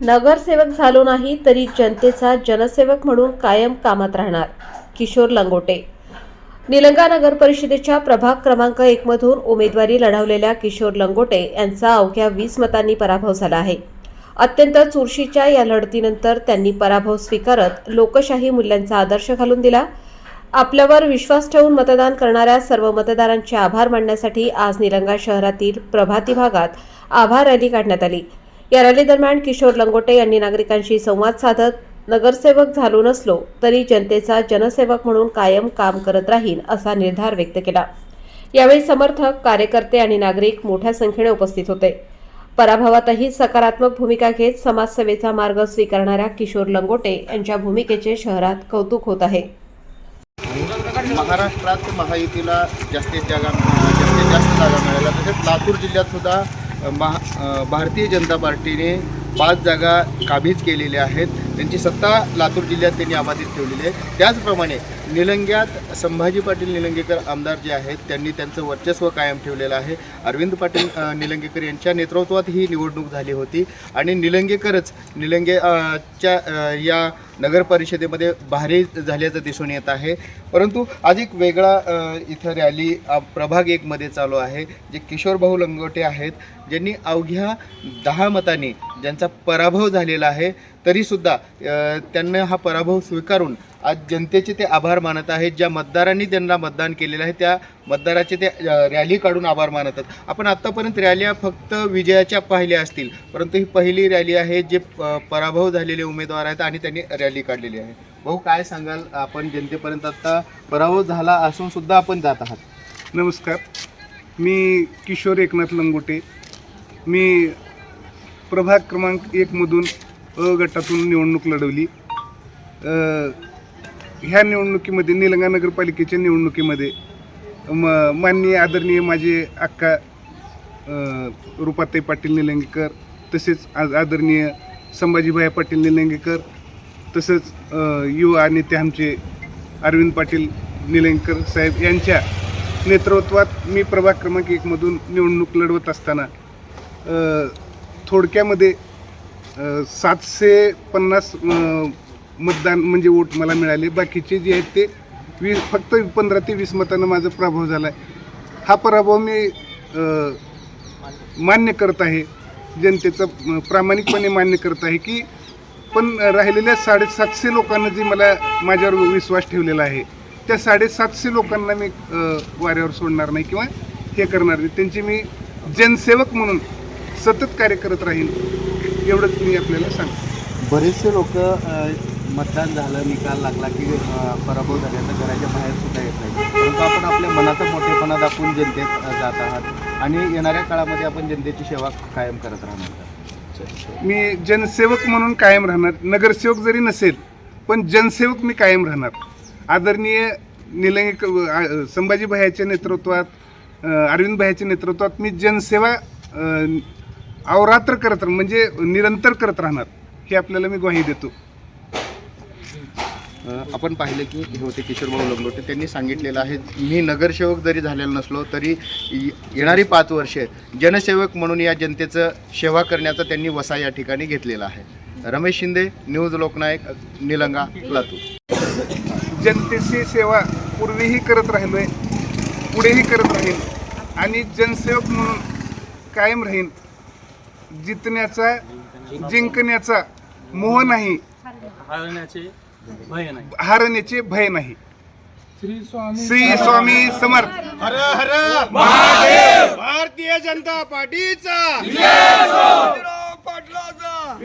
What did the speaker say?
नगरसेवक झालो नाही तरी जनतेचा जनसेवक म्हणून कायम कामात राहणार. किशोर लंगोटे. निलंगा नगर परिषदेच्या प्रभाग क्रमांक एकमधून उमेदवारी लढवलेल्या किशोर लंगोटे यांचा अवघ्या वीस मतांनी पराभव झाला आहे. अत्यंत चुरशीच्या या लढतीनंतर त्यांनी पराभव स्वीकारत लोकशाही मूल्यांचा आदर्श घालून दिला. आपल्यावर विश्वास ठेवून मतदान करणाऱ्या सर्व मतदारांचे आभार मानण्यासाठी आज निलंगा शहरातील प्रभाती भागात आभार रॅली काढण्यात आली. या रॅली दरम्यान किशोर लंगोटे यांनी नागरिकांशी संवाद साधत नगरसेवक झालो नसलो तरी जनतेचा जनसेवक म्हणून कायम काम करत राहीन असा निर्धार व्यक्त केला. यावेळी समर्थक कार्यकर्ते आणि नागरिक मोठ्या संख्येने उपस्थित होते. पराभवातही सकारात्मक भूमिका घेत समाजसेवेचा मार्ग स्वीकारणाऱ्या किशोर लंगोटे यांच्या भूमिकेचे शहरात कौतुक होत आहे. महाराष्ट्रात महायुतीला जास्तीत जागा जास्तीत जास्त जागा मिळाल्या तसेच लातूर जिल्ह्यात सुद्धा महा भारतीय जनता पार्टीने पाच जागा काबीज केलेल्या आहेत. त्यांची सत्ता लातूर जिल्ह्यात त्यांनी अबाधित ठेवलेली आहे. त्याचप्रमाणे निलंग्यात संभाजी पाटील निलंगेकर आमदार जे आहेत त्यांनी त्यांचं वर्चस्व कायम ठेवलेलं आहे. अरविंद पाटील निलंगेकर यांच्या नेतृत्वात ही निवडणूक झाली होती. आणि निलंगेकरच निलंगे च्या या नगर परिषदेमध्ये भारी झाल्याचं दिसून येत आहे. परंतु आज एक वेगळा इथं रॅली प्रभाग एकमध्ये चालू आहे जे किशोर भाऊ लंगोटे आहेत ज्यांनी अवघ्या दहा मतांनी ज्यांचा पराभव झालेला आहे तरीसुद्धा त्यांना हा पराभव स्वीकारून आज जनतेचे ते आभार मानत आहेत. ज्या मतदारांनी त्यांना मतदान केलेलं आहे त्या मतदाराचे ते रॅली काढून आभार मानतात आपण आत्तापर्यंत रॅल्या फक्त विजयाच्या पाहिल्या असतील परंतु ही पहिली रॅली आहे जे पराभव झालेले उमेदवार आहेत आणि त्यांनी रॅली काढलेली आहे. भाऊ काय सांगाल? आपण जनतेपर्यंत आत्ता पराभव झाला असून सुद्धा आपण जात आहात. नमस्कार. मी किशोर एकनाथ लंगोटे. मी प्रभाग क्रमांक एकमधून अ गटातून निवडणूक लढवली. ह्या निवडणुकीमध्ये निलंगा नगरपालिकेच्या निवडणुकीमध्ये म माननीय आदरणीय माझे अक्का रुपाताई पाटील निलंगेकर तसेच आज आदरणीय संभाजीभाई पाटील निलंगेकर तसंच अ, युवा नेते आमचे अरविंद पाटील निलंगेकर साहेब यांच्या नेतृत्वात मी प्रभाग क्रमांक एकमधून निवडणूक लढवत असताना थोडक्यामध्ये सातशे पन्नास मतदान म्हणजे वोट मला मिळाले. बाकीचे जे आहेत ते वीस फक्त पंधरा ते वीस मतानं माझा प्रभाव झाला आहे हा पराभव मी मान्य करत आहे. जनतेचा प्रामाणिकपणे मान्य करत आहे की पण राहिलेल्या साडेसातशे लोकांना जी मला माझ्यावर विश्वास ठेवलेला आहे त्या साडेसातशे लोकांना मी वाऱ्यावर सोडणार नाही किंवा हे करणार नाही. त्यांची मी जनसेवक म्हणून सतत कार्य करत राहीन एवढंच मी आपल्याला सांगतो. बरेचसे लोक मतदान झालं निकाल लागला की पराभव झाल्यानं घराच्या बाहेर सुद्धा येत नाही. परंतु आपण आपल्या मनाचा मोठेपणा दाखवून जनतेत जात आहात. आणि येणाऱ्या काळामध्ये आपण जनतेची सेवा कायम करत राहणार मी जनसेवक म्हणून कायम राहणार नगरसेवक जरी नसेल पण जनसेवक मी कायम राहणार. आदरणीय निलंगेकर संभाजी भायाच्या नेतृत्वात अरविंद भायाच्या नेतृत्वात मी जनसेवा अवरात्र करत म्हणजे निरंतर करत राहणार हे आपल्याला मी ग्वाही देतो. आपण पाहिलं की हे होते किशोरभाऊ लंगोटे. त्यांनी सांगितलेलं आहे मी नगरसेवक जरी झालेलो नसलो तरी येणारी पाच वर्षे जनसेवक म्हणून या जनतेचं सेवा करण्याचा त्यांनी वसा या ठिकाणी घेतलेला आहे. रमेश शिंदे न्यूज लोकनायक निलंगा लातूर. जनतेची सेवा पूर्वीही करत राहिलो आहे पुढेही करत राहीन आणि जनसेवक म्हणून कायम राहीन. जितण्याचा जिंकण्याचा मोह नाही हरण्याचे भय नाही. श्री स्वामी समर्थ. हर हर. महादेव! भारतीय जनता पार्टीचा. पाटलाचा.